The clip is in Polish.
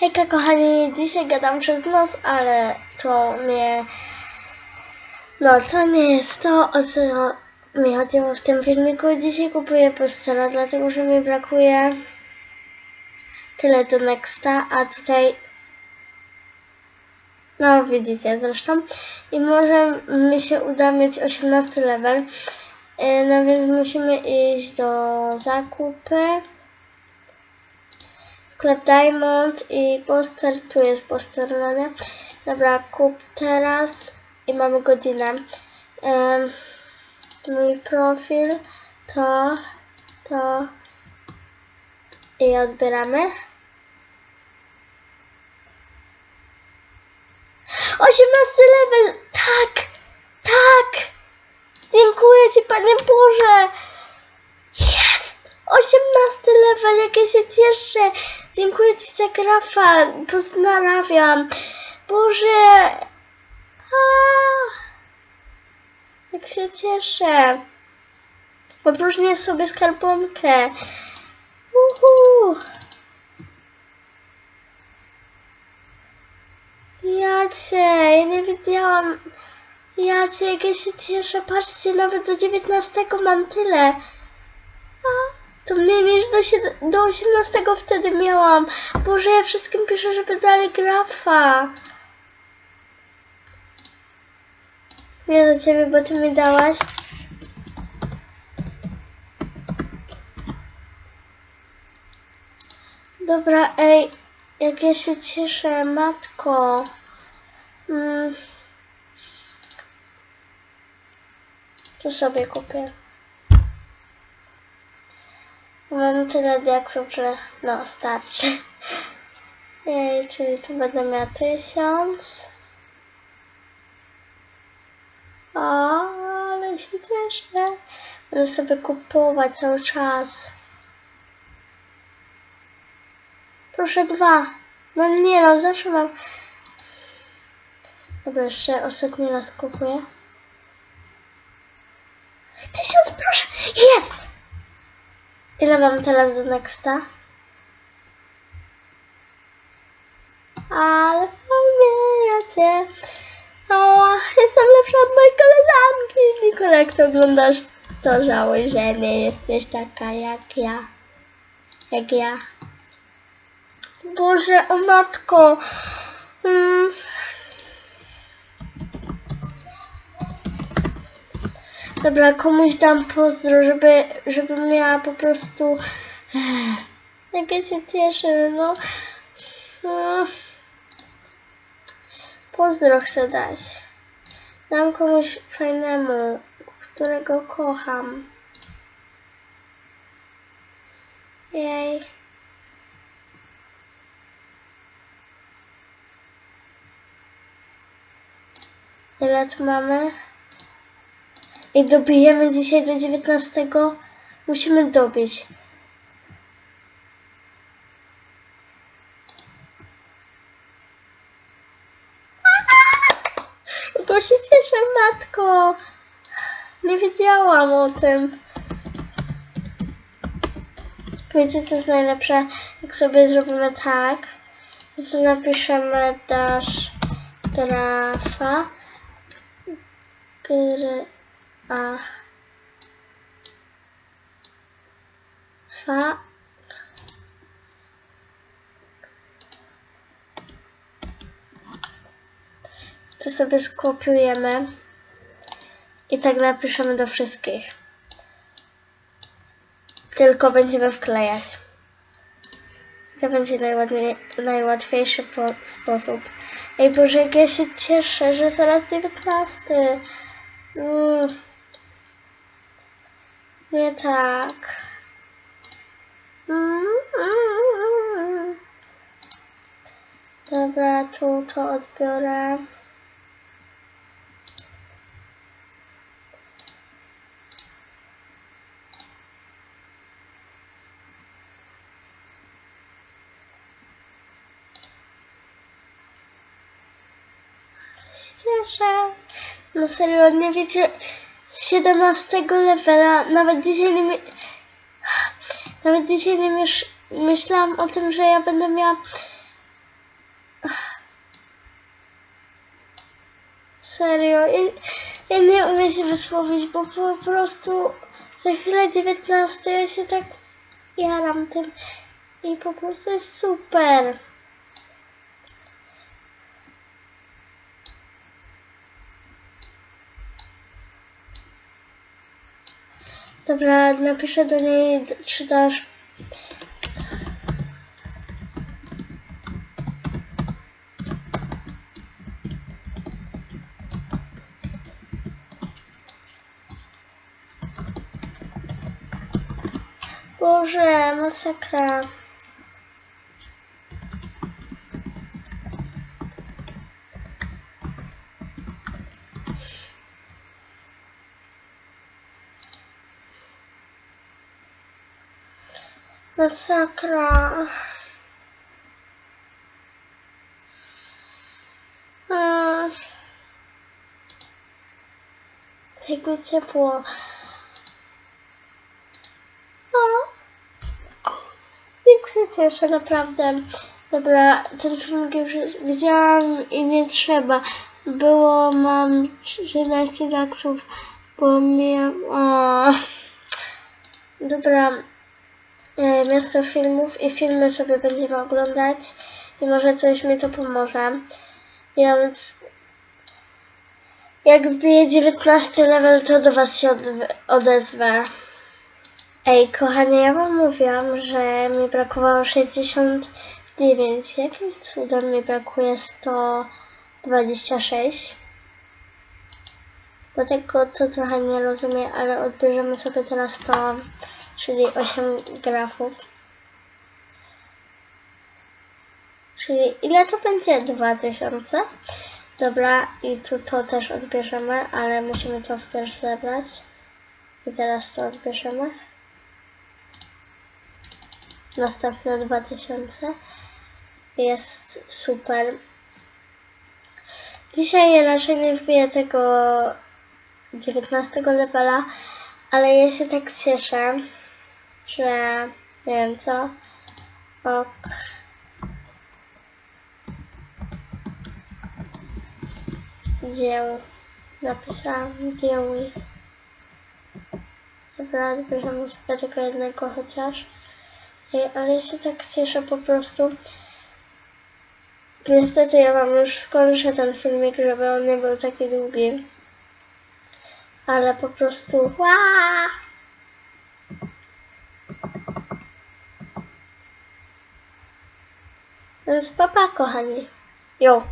Hejka kochani, dzisiaj gadam przez nos, ale to nie... No to nie jest to, o co mi chodziło w tym filmiku. Dzisiaj kupuję postera, dlatego że mi brakuje tyle do Nexta, a tutaj... No widzicie zresztą. I może mi się uda mieć 18 level. Yy, No więc musimy iść do zakupy sklep Diamond i poster, tu jest poster, no nie? Dobra, kup teraz i mamy godzinę. Um, mój profil to, to i odbieramy. 18 level! Tak! Tak! Dziękuję Ci, Panie Boże! Jest! 18 level, jak ja się cieszę! Dziękuję Ci za grafa, pozdrawiam. Boże! A, jak się cieszę. Opróżnię sobie skarbonkę. Uhu. Ja Cię, ja nie wiedziałam. Ja Cię, jak ja się cieszę. Patrzcie, nawet do 19 mam tyle. To mniej niż do, sied- do 18 wtedy miałam. Boże, ja wszystkim piszę, żeby dali grafa. Nie do ciebie, bo ty mi dałaś. Dobra, ej, jak ja się cieszę, matko. Mm. To sobie kupię. Mam tyle diaksów, że no starczy. Ej, czyli tu będę miała tysiąc. O, ale się cieszę. Będę sobie kupować cały czas. Proszę dwa. No nie no, zawsze mam. Dobra, jeszcze ostatni raz kupuję. Tysiąc, proszę! Jest! Ile mam teraz do Nexta? Ale cię. O, jestem lepsza od mojej koleżanki. Nikola, jak to oglądasz, to żałuj, że nie jesteś taka jak ja. Jak ja. Boże, o matko. Mm. Dobra, komuś dam pozdro, żeby, żeby miała po prostu... Jak ja się cieszę, no. Mm. Pozdro chcę dać. Dam komuś fajnemu, którego kocham. Jej. Ile tu mamy? I dobijemy dzisiaj do 19. Musimy dobić. Bo się cieszę, matko. Nie wiedziałam o tym. Wiecie, co jest najlepsze? Jak sobie zrobimy tak, to napiszemy dasz grafa gry a fa to sobie skopiujemy i tak napiszemy do wszystkich. Tylko będziemy wklejać. To będzie najłatwiejszy po, sposób. Ej Boże, jak ja się cieszę, że zaraz 19. Mm. Nie tak. Dobra, tu to odbiorę. cieszę. No serio, nie wiecie, 17 levela. Nawet dzisiaj nie. Nawet dzisiaj nie myślałam o tym, że ja będę miała... Serio, ja, ja nie umiem się wysłowić, bo po prostu za chwilę 19 ja się tak jaram tym i po prostu jest super. Dobra, napiszę do niej, czy dasz Boże, masakra. Masakra. Mi ciepło. O, jak się cieszę, naprawdę. Dobra, ten filmik już widziałam i nie trzeba. Było, mam 13 laksów, bo miałam... Dobra, miasto filmów i filmy sobie będziemy oglądać i może coś mi to pomoże. Więc jak wbiję 19 level, to do Was się odezwę. Ej, kochanie, ja wam mówiłam, że mi brakowało 69. Jakim cudem mi brakuje 126? Bo tego to trochę nie rozumiem, ale odbierzemy sobie teraz to, czyli 8 grafów. Czyli ile to będzie? 2000. Dobra, i tu to też odbierzemy, ale musimy to wpierw zebrać. I teraz to odbierzemy następne 2000. Jest super. Dzisiaj raczej nie wbiję tego 19 levela, ale ja się tak cieszę, że nie wiem co. Ok. Dzieł. Napisałam dzieł. Dobra, odbierzemy sobie tylko jednego chociaż. Ale ja się tak cieszę po prostu. Niestety ja wam już skończę ten filmik, żeby on nie był taki długi. Ale po prostu... Waa! Więc papa, kochani. Jo.